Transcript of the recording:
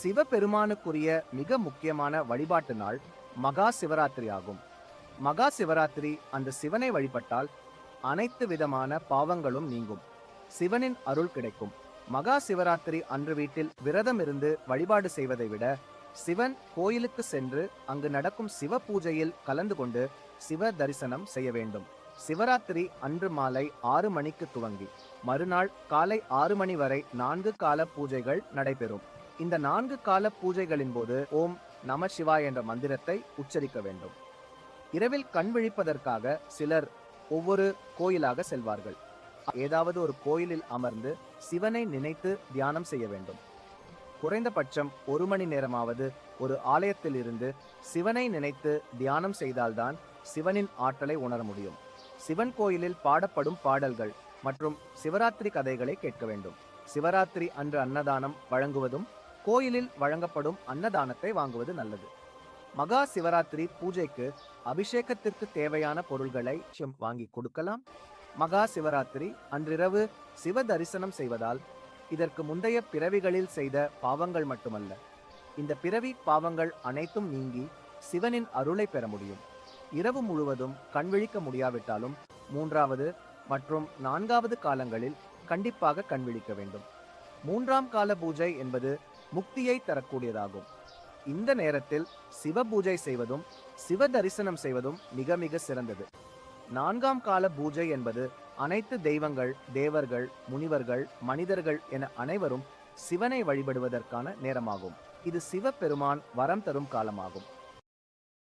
சிவபெருமானுக்குரிய மிக முக்கியமான வழிபாட்டு நாள் மகா சிவராத்திரி ஆகும். மகா சிவராத்திரி அந்த சிவனை வழிபட்டால் அனைத்து விதமான பாவங்களும் நீங்கும். சிவனின் அருள் கிடைக்கும். மகா சிவராத்திரி அன்று வீட்டில் விரதம் இருந்து வழிபாடு செய்வதை விட சிவன் கோயிலுக்கு சென்று அங்கு நடக்கும் சிவ பூஜையில் கலந்து கொண்டு சிவ தரிசனம் செய்ய வேண்டும். சிவராத்திரி அன்று மாலை ஆறு மணிக்கு துவங்கி மறுநாள் காலை ஆறு மணி வரை நான்கு கால பூஜைகள் நடைபெறும். இந்த நான்கு கால பூஜைகளின் போது ஓம் நம சிவாய் என்ற மந்திரத்தை உச்சரிக்க வேண்டும். இரவில் கண் விழிப்பதற்காக சிலர் ஒவ்வொரு கோயிலாக செல்வார்கள். ஏதாவது ஒரு கோயிலில் அமர்ந்து சிவனை நினைத்து தியானம் செய்ய வேண்டும். குறைந்தபட்சம் ஒரு மணி நேரமாவது ஒரு ஆலயத்தில் இருந்து சிவனை நினைத்து தியானம் செய்தால்தான் சிவனின் ஆற்றலை உணர முடியும். சிவன் கோயிலில் பாடப்படும் பாடல்கள் மற்றும் சிவராத்திரி கதைகளை கேட்க வேண்டும். சிவராத்திரி அன்று அன்னதானம் வழங்குவதும் கோயிலில் வழங்கப்படும் அன்னதானத்தை வாங்குவது நல்லது. மகா சிவராத்திரி பூஜைக்கு அபிஷேகத்திற்கு தேவையான பொருள்களை வாங்கி கொடுக்கலாம். மகா சிவராத்திரி அன்றிரவு சிவ தரிசனம் செய்வதால் இதற்கு முந்தைய பிறவிகளில் செய்த பாவங்கள் மட்டுமல்ல. இந்த பிறவி பாவங்கள் அனைத்தும் நீங்கி சிவனின் அருளை பெற முடியும். இரவு முழுவதும் கண்விழிக்க முடியாவிட்டாலும் மூன்றாவது மற்றும் நான்காவது காலங்களில் கண்டிப்பாக கண் விழிக்க வேண்டும். மூன்றாம் கால பூஜை என்பது முக்தியை தரக்கூடியதாகும். இந்த நேரத்தில் சிவ பூஜை செய்வதும் சிவ தரிசனம் செய்வதும் மிக மிக சிறந்தது. நான்காம் கால பூஜை என்பது அனைத்து தெய்வங்கள் தேவர்கள் முனிவர்கள் மனிதர்கள் என அனைவரும் சிவனை வழிபடுவதற்கான நேரமாகும். இது சிவபெருமான் வரம் தரும் காலமாகும்.